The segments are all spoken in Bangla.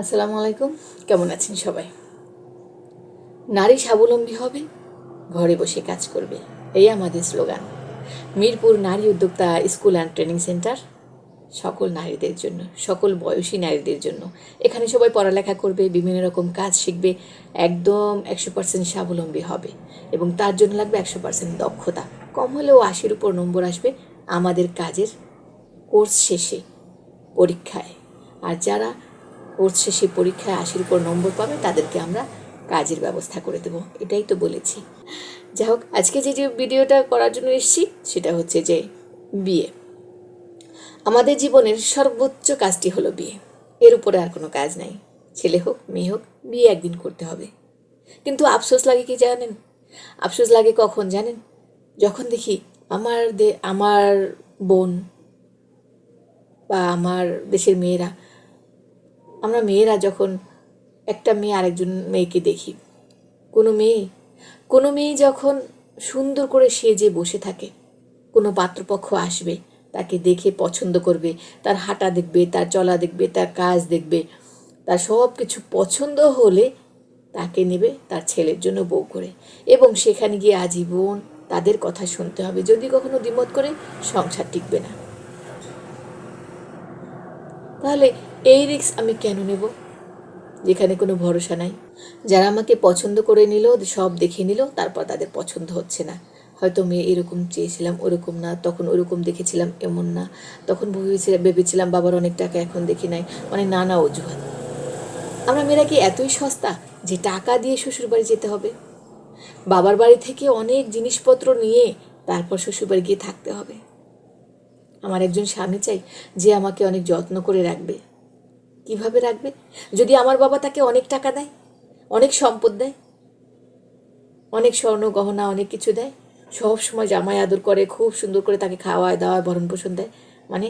আসসালামু আলাইকুম। কেমন আছেন সবাই? নারী স্বাবলম্বী হবে, ঘরে বসে কাজ করবে। এই আমাদের স্লোগান। মিরপুর নারী উদ্যোক্তা স্কুল অ্যান্ড ট্রেনিং সেন্টার সকল নারীদের জন্য, সকল বয়সী নারীদের জন্য। এখানে সবাই পড়ালেখা করবে, বিভিন্ন রকম কাজ শিখবে, একদম একশো পার্সেন্ট স্বাবলম্বী হবে। এবং তার জন্য লাগবে একশো পার্সেন্ট দক্ষতা। কম হলেও আশির উপর নম্বর আসবে আমাদের কাজের কোর্স শেষে, পরীক্ষায়। আর যারা কোর্স শেষে পরীক্ষায় আশির উপর নম্বর পাবে, তাদেরকে আমরা কাজের ব্যবস্থা করে দেবো। এটাই তো বলেছি। যাই হোক, আজকে যে যে ভিডিওটা করার জন্য এসেছি, সেটা হচ্ছে যে, বিয়ে। আমাদের জীবনের সর্বোচ্চ কাজটি হলো বিয়ে। এর উপরে আর কোনো কাজ নাই। ছেলে হোক, মেয়ে হোক, বিয়ে একদিন করতে হবে। কিন্তু আফসোস লাগে কি জানেন? আফসোস লাগে কখন জানেন? যখন দেখি আমার দে আমার বোন বা আমার দেশের মেয়েরা আমরা মেয়েরা যখন একটা মেয়ে আরেকজন মেয়েকে দেখি, কোনো মেয়ে কোনো মেয়ে যখন সুন্দর করে সেজে বসে থাকে, কোনো পাত্রপক্ষ আসবে, তাকে দেখে পছন্দ করবে, তার হাঁটা দেখবে, তার চলা দেখবে, তার কাজ দেখবে, তার সব কিছু পছন্দ হলে তাকে নেবে তার ছেলের জন্য বউ করে। এবং সেখানে গিয়ে আজীবন তাদের কথা শুনতে হবে। যদি কখনো দ্বিমত করে সংসার টিকবে না। তাহলে এই রিস্ক আমি কেন নেব? যেখানে কোনো ভরসা নাই। যারা আমাকে পছন্দ করে নিল, সব দেখে নিল, তারপর তাদের পছন্দ হচ্ছে না। হয়তো মেয়ে এরকম চেয়েছিলাম, ওরকম না, তখন ওরকম দেখেছিলাম, এমন না। তখন ভেবেছিলাম ভেবেছিলাম, বাবার অনেক টাকা এখন দেখি নাই। মানে নানা অজুহাত। আমরা মেয়েরা কি এতই সস্তা যে টাকা দিয়ে শ্বশুর বাড়ি যেতে হবে? বাবার বাড়ি থেকে অনেক জিনিসপত্র নিয়ে তারপর শ্বশুর বাড়ি গিয়ে থাকতে হবে। আমার একজন স্বামী চাই যে আমাকে অনেক যত্ন করে রাখবে। কীভাবে রাখবে? যদি আমার বাবা তাকে অনেক টাকা দেয়, অনেক সম্পদ দেয়, অনেক স্বর্ণ, গহনা, অনেক কিছু দেয়, সব সময় জামাই আদর করে, খুব সুন্দর করে তাকে খাওয়ায়, দাওয়ায়, ভরণ পোষণ দেয় মানে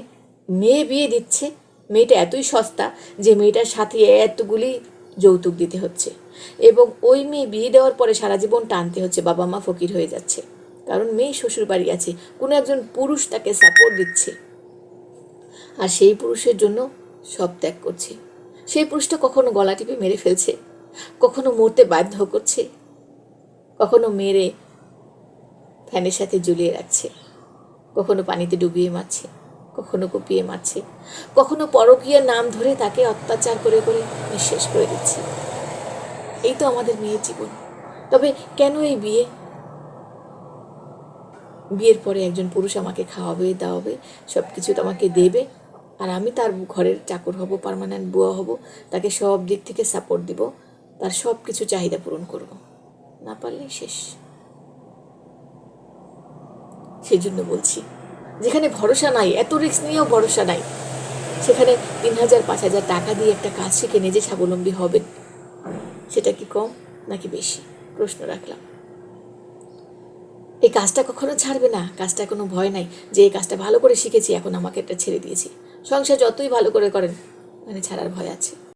মেয়ে বিয়ে দিচ্ছে, মেয়েটা এতই সস্তা যে মেয়েটার সাথে এতগুলি যৌতুক দিতে হচ্ছে। এবং ওই মেয়ে বিয়ে দেওয়ার পরে সারা জীবন টানতে হচ্ছে বাবা মা ফকির হয়ে যাচ্ছে। কারণ মেয়ে শ্বশুর বাড়ি আছে। কোনো একজন পুরুষ তাকে সাপোর্ট দিচ্ছে। আর সেই পুরুষের জন্য সব ত্যাগ করছে। সেই পুরুষটা কখনো গলা টিপে মেরে ফেলছে। কখনো মরতে বাধ্য করছে। কখনো মেরে ফ্যানের সাথে ঝুলিয়ে রাখছে। কখনো পানিতে ডুবিয়ে মারছে। কখনো কুপিয়ে মারছে। কখনো পরকীয়ার নাম ধরে তাকে অত্যাচার করে করে নিঃশেষ করে দিচ্ছে। এই তো আমাদের মেয়ের জীবন। তবে কেন এই বিয়ে? বিয়ের পরে একজন পুরুষ আমাকে খাওয়াবে, দাওয়াবে সব কিছু আমাকে দেবে। আর আমি তার ঘরের চাকর হব পার্মানেন্ট বুয়া হব, তাকে সব দিক থেকে সাপোর্ট দিব, তার সব কিছু চাহিদা পূরণ করব। না পারলে শেষ। সেজন্য বলছি, যেখানে ভরসা নাই, এত রিস্ক নিয়েও ভরসা নাই, সেখানে তিন হাজার, পাঁচ হাজার টাকা দিয়ে একটা কাজ শিখে নিজে স্বাবলম্বী হবেন, সেটা কি কম নাকি বেশি? প্রশ্ন রাখলাম। এই কাজটা কখনো ছাড়বে না। কাজটা কোনো ভয় নাই যে এই কাজটা ভালো করে শিখেছি, এখন আমাকে এটা ছেড়ে দিয়েছি। সংসার যতই ভালো করে করেন মানে ছাড়ার ভয় আছে।